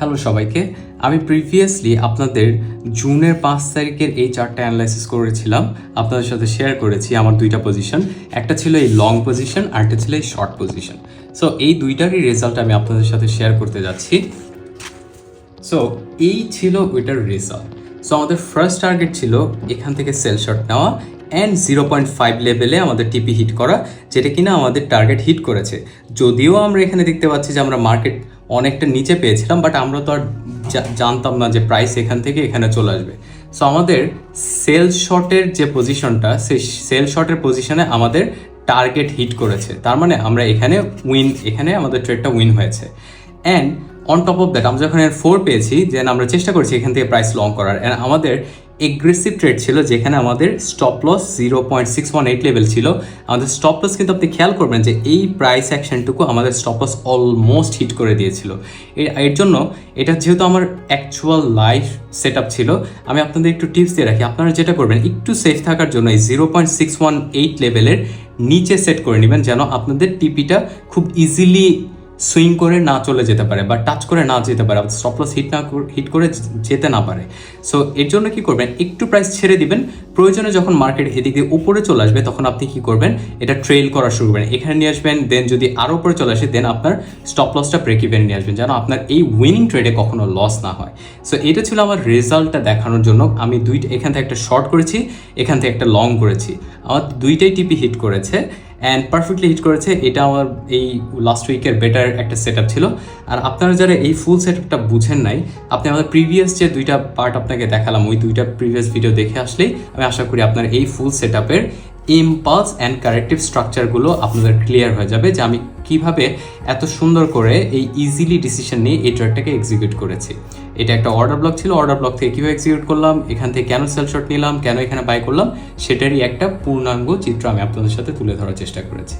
Hello সবাইকে। আমি previously আপনাদের জুনের পাঁচ তারিখের এই চারটা অ্যানালাইসিস করেছিলাম। আপনাদের সাথে শেয়ার করেছি আমার দুইটা পজিশন একটা ছিল এই লং পজিশন আর একটা ছিল এই শর্ট পজিশন সো এই দুইটারই রেজাল্ট আমি আপনাদের সাথে শেয়ার করতে যাচ্ছি। সো এই ছিল ওইটার রেজাল্ট সো আমাদের ফার্স্ট টার্গেট ছিল এখান থেকে সেল শট নেওয়া অ্যান্ড জিরো পয়েন্ট ফাইভ লেভেলে আমাদের টিপি হিট করা, যেটা কিনা আমাদের টার্গেট হিট করেছে। যদিও আমরা এখানে দেখতে পাচ্ছি যে আমরা মার্কেট অনেকটা নিচে পেয়েছিলাম বাট আমরা তো আর জানতাম না যে প্রাইস এখান থেকে এখানে চলে আসবে। সো আমাদের সেল শটের যে পজিশনটা সেই সেল শটের পজিশনে আমাদের টার্গেট হিট করেছে। তার মানে আমরা এখানে উইন এখানে আমাদের ট্রেডটা উইন হয়েছে। And on top of that আমরা যখন এর ফোর পেয়েছি দেন আমরা চেষ্টা করছি এখান থেকে প্রাইস লং করার। অ্যান্ড আমাদের এগ্রেসিভ ট্রেড ছিল যেখানে আমাদের stop loss zero point six one eight level ছিল। আমাদের স্টপ লস কিন্তু আপনি খেয়াল করবেন যে এই প্রাইস অ্যাকশনটুকু আমাদের স্টপ লস অলমোস্ট হিট করে দিয়েছিল। এর- জন্য এটা যেহেতু আমার অ্যাকচুয়াল লাইফ সেট ছিল, আমি আপনাদের একটু টিপস দিয়ে রাখি। আপনারা যেটা করবেন, একটু সেফ থাকার জন্য এই zero point six one eight লেভেলের নিচে সেট করে নেবেন যেন আপনাদের টিপিটা খুব ইজিলি সুইং করে না চলে যেতে পারে বা টাচ করে না যেতে পারে স্টপ হিট না হিট করে যেতে না পারে। সো এর জন্য কি করবেন? একটু প্রাইস ছেড়ে দিবেন প্রয়োজনে যখন মার্কেট এদিক দিয়ে উপরে চলে আসবে, তখন আপনি কি করবেন? এটা ট্রেল করা শুরু করবেন। এখানে নিয়ে আসবেন দেন যদি আরও উপরে চলে আসে দেন আপনার স্টপ লসটা ব্রেক ইভেন নিয়ে আসবেন, যেন আপনার এই উইনিং ট্রেডে কখনো লস না হয়। সো এটা ছিল আমার রেজাল্টটা দেখানোর জন্য। আমি দুইটা, এখান থেকে একটা শর্ট করেছি, এখান থেকে একটা লং করেছি। আমার দুইটাই টিপি হিট করেছে অ্যান্ড পারফেক্টলি হিট করেছে। এটা আমার এই লাস্ট উইকের বেটার একটা সেট ছিল। আর আপনারা যারা এই ফুল সেট আপটা বুঝেন নাই, আপনি আমাদের প্রিভিয়াস যে দুইটা পার্ট আপনাকে দেখালাম, ওই দুইটা প্রিভিয়াস ভিডিও দেখে আসলেই আমি আশা করি আপনার এই ফুল সেট আপের ইম্পালস অ্যান্ড কারেক্টিভ স্ট্রাকচারগুলো আপনাদের ক্লিয়ার হয়ে যাবে যে আমি কীভাবে এত সুন্দর করে এই ইজিলি ডিসিশন নিয়ে এই ট্রেডটাকে এক্সিকিউট করেছি। এটা একটা অর্ডার ব্লক ছিল অর্ডার ব্লক থেকে কীভাবে এক্সিকিউট করলাম, এখান থেকে কেন সেল শট নিলাম, কেন এখানে বাই করলাম, সেটারই একটা পূর্ণাঙ্গ চিত্র আমি আপনাদের সাথে তুলে ধরার চেষ্টা করেছি।